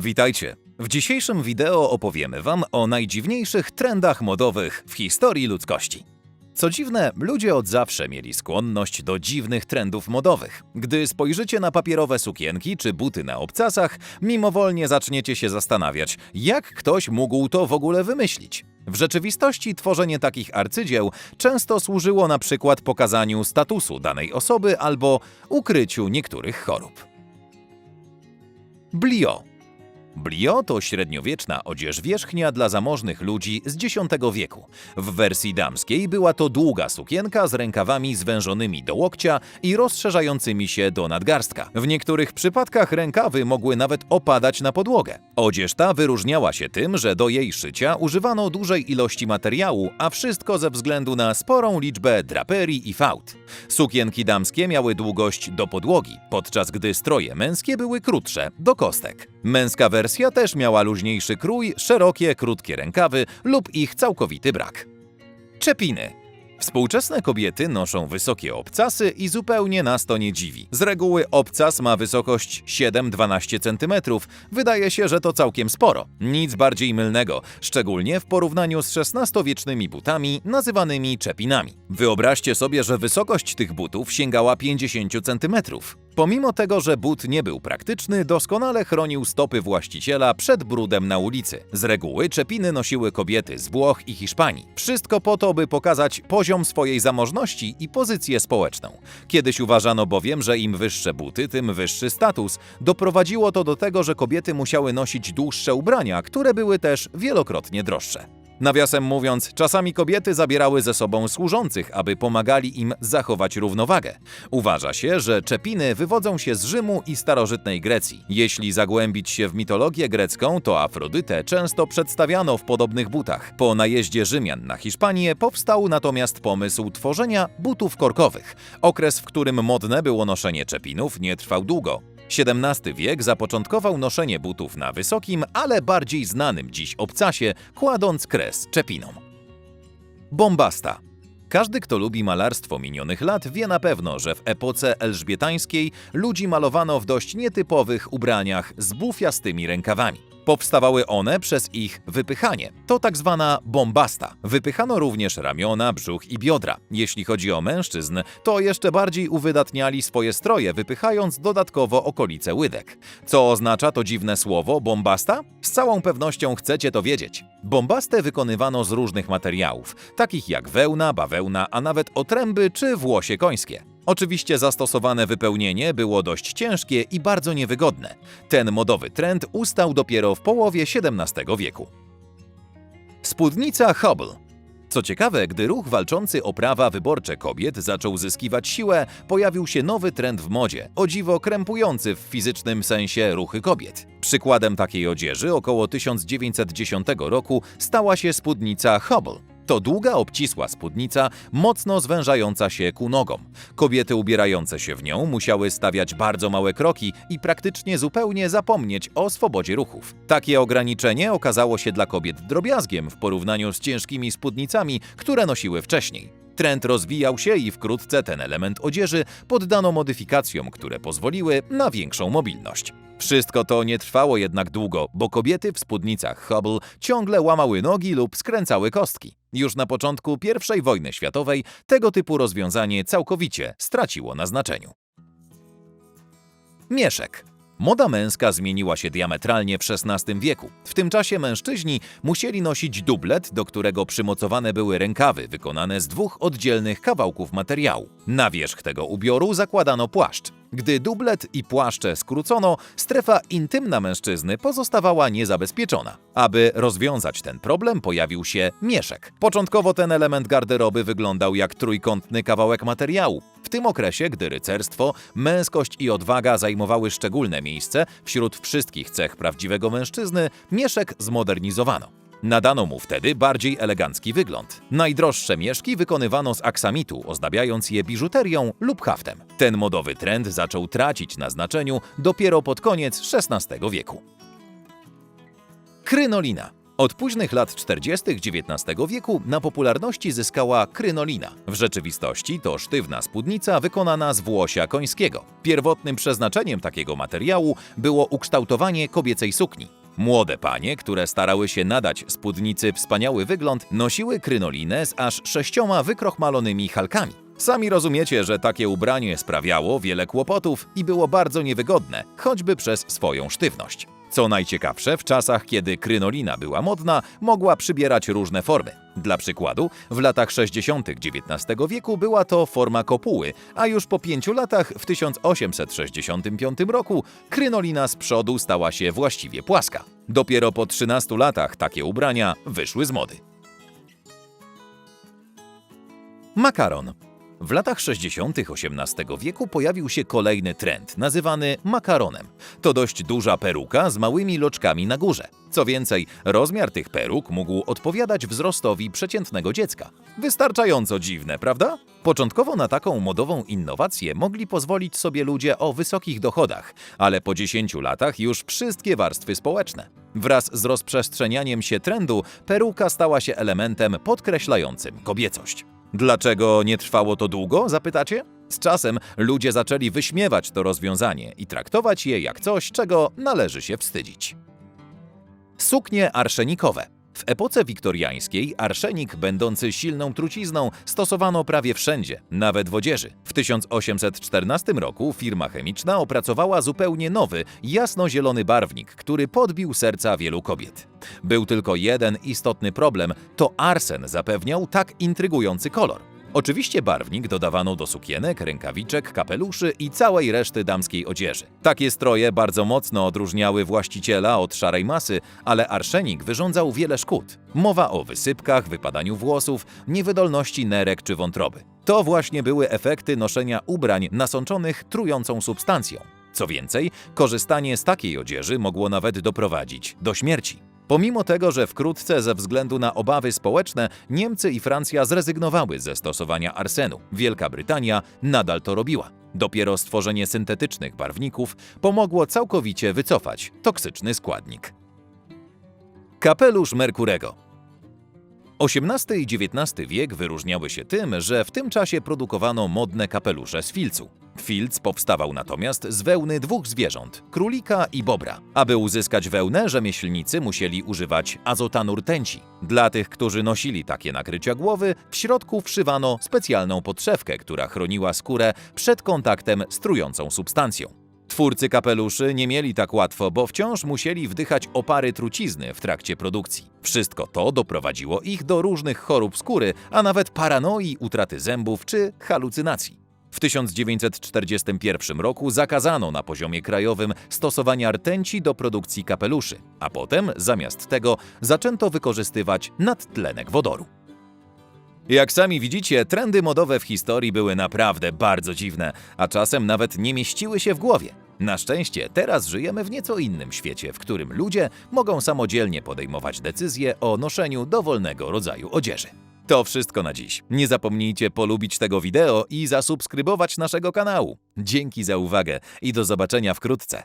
Witajcie! W dzisiejszym wideo opowiemy Wam o najdziwniejszych trendach modowych w historii ludzkości. Co dziwne, ludzie od zawsze mieli skłonność do dziwnych trendów modowych. Gdy spojrzycie na papierowe sukienki czy buty na obcasach, mimowolnie zaczniecie się zastanawiać, jak ktoś mógł to w ogóle wymyślić. W rzeczywistości tworzenie takich arcydzieł często służyło na przykład pokazaniu statusu danej osoby albo ukryciu niektórych chorób. Blio Blio to średniowieczna odzież wierzchnia dla zamożnych ludzi z X wieku. W wersji damskiej była to długa sukienka z rękawami zwężonymi do łokcia i rozszerzającymi się do nadgarstka. W niektórych przypadkach rękawy mogły nawet opadać na podłogę. Odzież ta wyróżniała się tym, że do jej szycia używano dużej ilości materiału, a wszystko ze względu na sporą liczbę draperii i fałd. Sukienki damskie miały długość do podłogi, podczas gdy stroje męskie były krótsze, do kostek. Męska wersja też miała luźniejszy krój, szerokie, krótkie rękawy lub ich całkowity brak. Czepiny. Współczesne kobiety noszą wysokie obcasy i zupełnie nas to nie dziwi. Z reguły obcas ma wysokość 7-12 cm. Wydaje się, że to całkiem sporo. Nic bardziej mylnego, szczególnie w porównaniu z XVI-wiecznymi butami nazywanymi czepinami. Wyobraźcie sobie, że wysokość tych butów sięgała 50 cm. Pomimo tego, że but nie był praktyczny, doskonale chronił stopy właściciela przed brudem na ulicy. Z reguły czepiny nosiły kobiety z Włoch i Hiszpanii. Wszystko po to, by pokazać poziom swojej zamożności i pozycję społeczną. Kiedyś uważano bowiem, że im wyższe buty, tym wyższy status. Doprowadziło to do tego, że kobiety musiały nosić dłuższe ubrania, które były też wielokrotnie droższe. Nawiasem mówiąc, czasami kobiety zabierały ze sobą służących, aby pomagali im zachować równowagę. Uważa się, że czepiny wywodzą się z Rzymu i starożytnej Grecji. Jeśli zagłębić się w mitologię grecką, to Afrodytę często przedstawiano w podobnych butach. Po najeździe Rzymian na Hiszpanię powstał natomiast pomysł tworzenia butów korkowych. Okres, w którym modne było noszenie czepinów, nie trwał długo. XVII wiek zapoczątkował noszenie butów na wysokim, ale bardziej znanym dziś obcasie, kładąc kres czepinom. Bombasta. Każdy, kto lubi malarstwo minionych lat, wie na pewno, że w epoce elżbietańskiej ludzi malowano w dość nietypowych ubraniach z bufiastymi rękawami. Powstawały one przez ich wypychanie. To tak zwana bombasta. Wypychano również ramiona, brzuch i biodra. Jeśli chodzi o mężczyzn, to jeszcze bardziej uwydatniali swoje stroje, wypychając dodatkowo okolice łydek. Co oznacza to dziwne słowo bombasta? Z całą pewnością chcecie to wiedzieć. Bombastę wykonywano z różnych materiałów, takich jak wełna, bawełna, a nawet otręby czy włosie końskie. Oczywiście zastosowane wypełnienie było dość ciężkie i bardzo niewygodne. Ten modowy trend ustał dopiero w połowie XVII wieku. Spódnica Hubble. Co ciekawe, gdy ruch walczący o prawa wyborcze kobiet zaczął zyskiwać siłę, pojawił się nowy trend w modzie, o dziwo krępujący w fizycznym sensie ruchy kobiet. Przykładem takiej odzieży około 1910 roku stała się spódnica Hubble. To długa, obcisła spódnica, mocno zwężająca się ku nogom. Kobiety ubierające się w nią musiały stawiać bardzo małe kroki i praktycznie zupełnie zapomnieć o swobodzie ruchów. Takie ograniczenie okazało się dla kobiet drobiazgiem w porównaniu z ciężkimi spódnicami, które nosiły wcześniej. Trend rozwijał się i wkrótce ten element odzieży poddano modyfikacjom, które pozwoliły na większą mobilność. Wszystko to nie trwało jednak długo, bo kobiety w spódnicach Hubble ciągle łamały nogi lub skręcały kostki. Już na początku I wojny światowej tego typu rozwiązanie całkowicie straciło na znaczeniu. Mieszek. Moda męska zmieniła się diametralnie w XVI wieku. W tym czasie mężczyźni musieli nosić dublet, do którego przymocowane były rękawy wykonane z dwóch oddzielnych kawałków materiału. Na wierzch tego ubioru zakładano płaszcz. Gdy dublet i płaszcze skrócono, strefa intymna mężczyzny pozostawała niezabezpieczona. Aby rozwiązać ten problem, pojawił się mieszek. Początkowo ten element garderoby wyglądał jak trójkątny kawałek materiału. W tym okresie, gdy rycerstwo, męskość i odwaga zajmowały szczególne miejsce wśród wszystkich cech prawdziwego mężczyzny, mieszek zmodernizowano. Nadano mu wtedy bardziej elegancki wygląd. Najdroższe mieszki wykonywano z aksamitu, ozdabiając je biżuterią lub haftem. Ten modowy trend zaczął tracić na znaczeniu dopiero pod koniec XVI wieku. Krynolina. Od późnych lat 40. XIX wieku na popularności zyskała krynolina. W rzeczywistości to sztywna spódnica wykonana z włosia końskiego. Pierwotnym przeznaczeniem takiego materiału było ukształtowanie kobiecej sukni. Młode panie, które starały się nadać spódnicy wspaniały wygląd, nosiły krynolinę z aż sześcioma wykrochmalonymi halkami. Sami rozumiecie, że takie ubranie sprawiało wiele kłopotów i było bardzo niewygodne, choćby przez swoją sztywność. Co najciekawsze, w czasach, kiedy krynolina była modna, mogła przybierać różne formy. Dla przykładu, w latach 60. XIX wieku była to forma kopuły, a już po pięciu latach, w 1865 roku, krynolina z przodu stała się właściwie płaska. Dopiero po 13 latach takie ubrania wyszły z mody. Makaron. W latach 60. XVIII wieku pojawił się kolejny trend, nazywany makaronem. To dość duża peruka z małymi loczkami na górze. Co więcej, rozmiar tych peruk mógł odpowiadać wzrostowi przeciętnego dziecka. Wystarczająco dziwne, prawda? Początkowo na taką modową innowację mogli pozwolić sobie ludzie o wysokich dochodach, ale po 10 latach już wszystkie warstwy społeczne. Wraz z rozprzestrzenianiem się trendu, peruka stała się elementem podkreślającym kobiecość. Dlaczego nie trwało to długo, zapytacie? Z czasem ludzie zaczęli wyśmiewać to rozwiązanie i traktować je jak coś, czego należy się wstydzić. Suknie arszenikowe. W epoce wiktoriańskiej arszenik, będący silną trucizną, stosowano prawie wszędzie, nawet w odzieży. W 1814 roku firma chemiczna opracowała zupełnie nowy, jasnozielony barwnik, który podbił serca wielu kobiet. Był tylko jeden istotny problem to arsen zapewniał tak intrygujący kolor. Oczywiście barwnik dodawano do sukienek, rękawiczek, kapeluszy i całej reszty damskiej odzieży. Takie stroje bardzo mocno odróżniały właściciela od szarej masy, ale arszenik wyrządzał wiele szkód. Mowa o wysypkach, wypadaniu włosów, niewydolności nerek czy wątroby. To właśnie były efekty noszenia ubrań nasączonych trującą substancją. Co więcej, korzystanie z takiej odzieży mogło nawet doprowadzić do śmierci. Pomimo tego, że wkrótce ze względu na obawy społeczne Niemcy i Francja zrezygnowały ze stosowania arsenu, Wielka Brytania nadal to robiła. Dopiero stworzenie syntetycznych barwników pomogło całkowicie wycofać toksyczny składnik. Kapelusz Merkurego XVIII i XIX wiek wyróżniały się tym, że w tym czasie produkowano modne kapelusze z filcu. Filc powstawał natomiast z wełny dwóch zwierząt królika i bobra. Aby uzyskać wełnę, rzemieślnicy musieli używać azotanu rtęci. Dla tych, którzy nosili takie nakrycia głowy, w środku wszywano specjalną podszewkę, która chroniła skórę przed kontaktem z trującą substancją. Twórcy kapeluszy nie mieli tak łatwo, bo wciąż musieli wdychać opary trucizny w trakcie produkcji. Wszystko to doprowadziło ich do różnych chorób skóry, a nawet paranoi, utraty zębów czy halucynacji. W 1941 roku zakazano na poziomie krajowym stosowania rtęci do produkcji kapeluszy, a potem zamiast tego zaczęto wykorzystywać nadtlenek wodoru. Jak sami widzicie, trendy modowe w historii były naprawdę bardzo dziwne, a czasem nawet nie mieściły się w głowie. Na szczęście teraz żyjemy w nieco innym świecie, w którym ludzie mogą samodzielnie podejmować decyzje o noszeniu dowolnego rodzaju odzieży. To wszystko na dziś. Nie zapomnijcie polubić tego wideo i zasubskrybować naszego kanału. Dzięki za uwagę i do zobaczenia wkrótce.